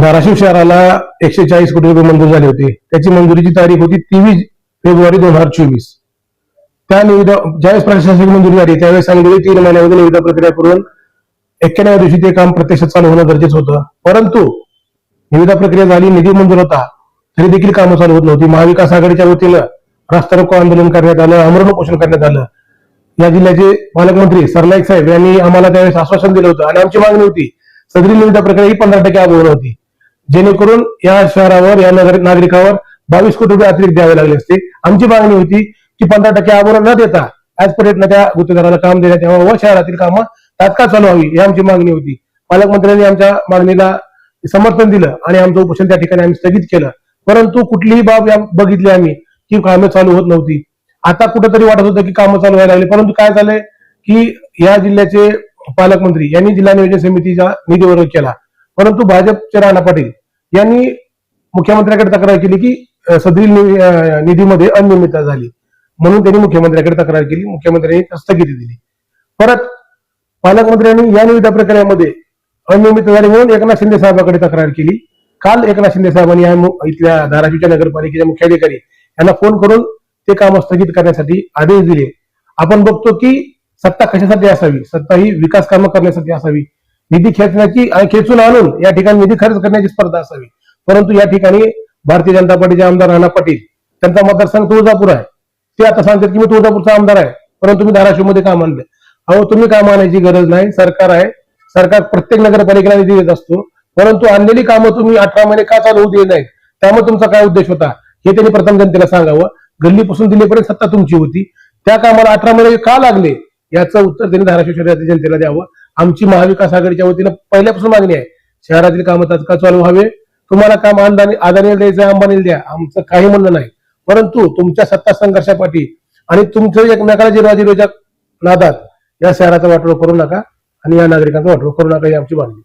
धाराशिव शहराला एकशे चाळीस कोटी रुपये मंजूर झाले होते. त्याची मंजुरीची तारीख होती तेवीस फेब्रुवारी दोन हजार चोवीस. त्या निविदा ज्यावेळेस प्रशासनाची मंजुरी झाली त्यावेळेस सांगितले तीन महिन्यामध्ये निविदा प्रक्रिया करून एक्क्याण्णव दिवशी ते काम प्रत्यक्षात चालू होणं गरजेचं होतं. परंतु निविदा प्रक्रिया झाली निधी मंजूर होता तरी देखील कामं चालू होत नव्हती. महाविकास आघाडीच्या वतीनं रास्ता रोको आंदोलन करण्यात आलं आमरण उपोषण करण्यात आलं. या जिल्ह्याचे पालकमंत्री सरनाईक साहेब यांनी आम्हाला त्यावेळेस आश्वासन दिलं होतं आणि आमची मागणी होती सदरी निविदा प्रकारे ही पंधरा टक्के अभाव होती. जेणेकरून या शहरावर या नगर नागरिकावर बावीस कोटी रुपये अतिरिक्त द्यावे लागले असते. आमची मागणी होती की पंधरा टक्के आभार न देता ऍज पर्यटन त्या गुत्तेदाराला काम देण्यात यावं व शहरातील कामं तात्काळ चालू व्हावी ही आमची मागणी होती. पालकमंत्र्यांनी आमच्या मागणीला समर्थन दिलं आणि आमचं उपोषण त्या ठिकाणी आम्ही स्थगित केलं. परंतु कुठलीही बाब बघितली आम्ही की कामं चालू होत नव्हती. आता कुठेतरी वाटत होतं की कामं चालू व्हायला लागली परंतु काय झालंय की या जिल्ह्याचे पालकमंत्री यांनी जिल्हा नियोजन समितीचा निधी वर्ग केला. परंतु भाजपचे राणा पाटील यांनी मुख्यमंत्र्याकडे तक्रार केली की सदरील निधीमध्ये अनियमितता झाली. म्हणून त्यांनी मुख्यमंत्र्याकडे तक्रार केली. मुख्यमंत्र्यांनी स्थगिती दिली. परत पालकमंत्र्यांनी या निविदा प्रक्रियामध्ये अनियमित झाली म्हणून एकनाथ शिंदे साहेबांकडे तक्रार केली. काल एकनाथ शिंदे साहेबांनी या इथल्या धाराशिवच्या नगरपालिकेच्या मुख्याधिकारी यांना फोन करून ते काम स्थगित करण्यासाठी आदेश दिले. आपण बघतो की सत्ता कशासाठी असावी? सत्ता ही विकास कामं करण्यासाठी असावी. निधी खेचण्याची आणि खेचून आणून या ठिकाणी निधी खर्च करण्याची स्पर्धा असावी. परंतु या ठिकाणी भारतीय जनता पार्टीचे आमदार राणा पाटील त्यांचा मतदारसंघ तुळजापूर आहे. ते आता सांगतात की मी तुळजापूरचा आमदार आहे परंतु मी धाराशिवमध्ये काम आणले अहो तुम्ही काम आणायची गरज नाही. सरकार आहे. सरकार प्रत्येक नगरपालिकेला निधी देत असतो. परंतु आणलेली कामं तुम्ही अठरा महिने का चालू होऊ दिली नाहीत? त्यामुळे तुमचा काय उद्देश होता? हे त्यांनी प्रथम जनतेला सांगावं. गल्लीपासून दिल्लीपर्यंत सत्ता तुमची होती. त्या कामाला अठरा महिने का लागले? याचं उत्तर त्यांनी धाराशिव शहरातील जनतेला द्यावं. आमची महाविकास आघाडीच्या वतीनं पहिल्यापासून मागणी आहे. शहरातील कामं तात्काळ चालू व्हावे. तुम्हाला काम अंदानी अदानीला द्यायचं अंबानीला द्या. आमचं काही म्हणणं नाही. परंतु तुमच्या सत्ता संघर्षापाठी आणि तुमचं एकमेकाला जिरवाजिरवाच्या नादात या शहराचा वाटोळ करू नका आणि या नागरिकांचा वाटोळ करू नका ही आमची मागणी